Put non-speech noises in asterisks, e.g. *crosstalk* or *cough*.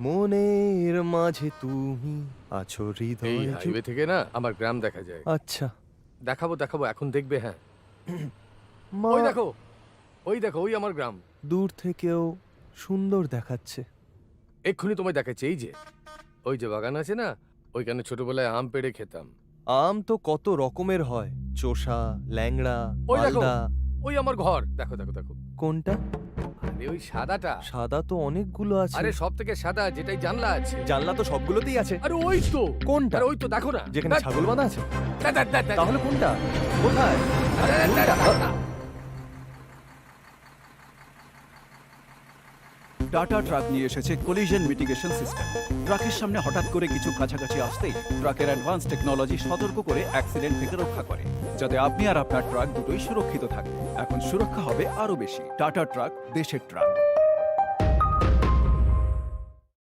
মনের মাঝে তুমি আছো এই হৃদয় হাইওয়ে থেকে না আমার গ্রাম দেখা যায়। আচ্ছা। দেখাবো দেখাবো এখন দেখবে হ্যাঁ। *clears throat* মা ওই দেখো ওই দেখো ওই আমার গ্রাম। দূর থেকেও সুন্দর দেখাচ্ছে। এক্ষুনি তোমায় দেখাচ্ছে এই যে। ওই যে বাগান আছে না ওইখানে ছোটবেলায় আম পেড়ে খেতাম। আম তো কত রকমের হয়। চোষা ল্যাংড়া ওই দেখো। ওই আমার ঘর। দেখো দেখো দেখো। কোনটা? আরে ওই সাদাটা? সাদা তো অনেকগুলো আছে। আরে সব থেকে সাদা যেটাই জানলা আছে। জানলা তো সবগুলোতেই আছে। আরে ওই তো। কোনটা? আরে ওই তো দেখো না। যেখানে ছাগল বাঁধা আছে। তাহলে কোনটা? কোথায় আরে, দেখ, দেখ, দেখ, দেখ। টাটা ট্রাক নিয়ে এসেছে কলিশন মিটিগেশন সিস্টেম ট্রাকের সামনে হঠাৎ করে কিছু কাছাকাছি আসতেই ট্রাকের অ্যাডভান্স টেকনোলজি সতর্ক করে অ্যাক্সিডেন্ট থেকে রক্ষা করে, যাতে আপনি আর আপনার ট্রাক দুটোই সুরক্ষিত থাকে এখন সুরক্ষা হবে আরও বেশি। টাটা ট্রাক, দেশের ট্রাক।